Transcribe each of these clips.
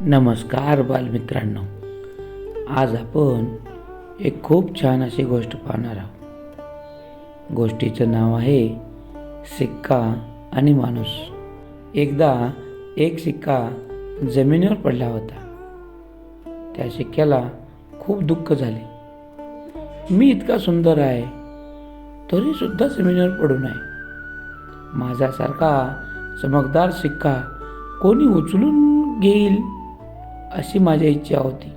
नमस्कार बालमित्रांनो. आज आपण एक खूप छान अशी गोष्ट पाहणार आहोत. गोष्टीचं नाव आहे सिक्का आणि माणूस. एकदा एक सिक्का जमिनीवर पडला होता. त्या सिक्क्याला खूप दुःख झाले. मी इतका सुंदर आहे तरीसुद्धा जमिनीवर पडू नये. माझ्यासारखा चमकदार सिक्का कोणी उचलून घेईल? अशी माझी इच्छा होती.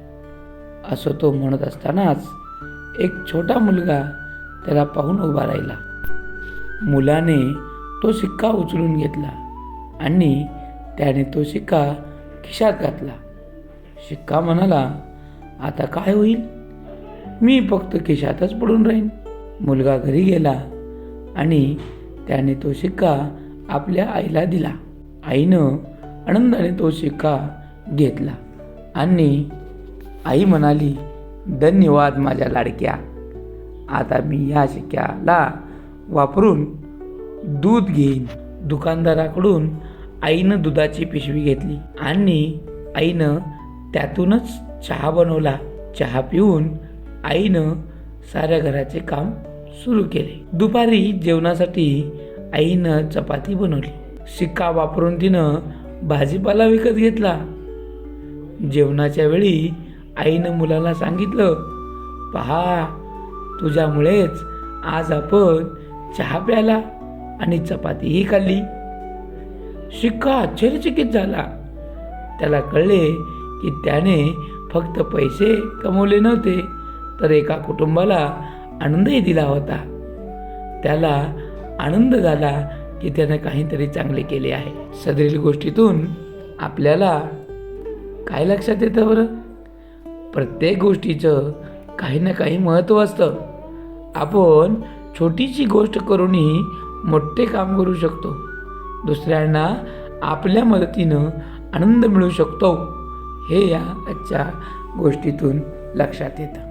असं तो म्हणत असतानाच एक छोटा मुलगा त्याला पाहून उभा राहिला. मुलाने तो सिक्का उचलून घेतला आणि त्याने तो शिक्का खिशात घातला. शिक्का म्हणाला आता काय होईल? मी फक्त खिशातच पडून राहीन. मुलगा घरी गेला आणि त्याने तो शिक्का आपल्या आईला दिला. आईनं आनंदाने तो शिक्का घेतला. आणि आई म्हणाली धन्यवाद माझ्या लाडक्या. आता मी या शिक्क्याला वापरून दूध घेईन. दुकानदाराकडून आईनं दुधाची पिशवी घेतली आणि आईनं त्यातूनच चहा बनवला. चहा पिऊन आईनं साऱ्या घराचे काम सुरू केले. दुपारी जेवणासाठी आईनं चपाती बनवली. शिक्का वापरून तिनं भाजीपाला विकत घेतला. जेवणाच्या वेळी आईनं मुलाला सांगितलं पहा तुझ्यामुळेच आज आपण चहा प्याला आणि चपातीही खाल्ली. शिक्का आश्चर्यचकित झाला. त्याला कळले की त्याने फक्त पैसे कमवले नव्हते तर एका कुटुंबाला आनंदही दिला होता. त्याला आनंद झाला की त्यानं काहीतरी चांगले केले आहे. सदरील गोष्टीतून आपल्याला काय लक्षात येतं बरं? प्रत्येक गोष्टीचं काही ना काही महत्त्व असतं. आपण छोटीशी गोष्ट करूनही मोठे काम करू शकतो. दुसऱ्यांना आपल्या मदतीनं आनंद मिळू शकतो. हे या आजच्या गोष्टीतून लक्षात येतं.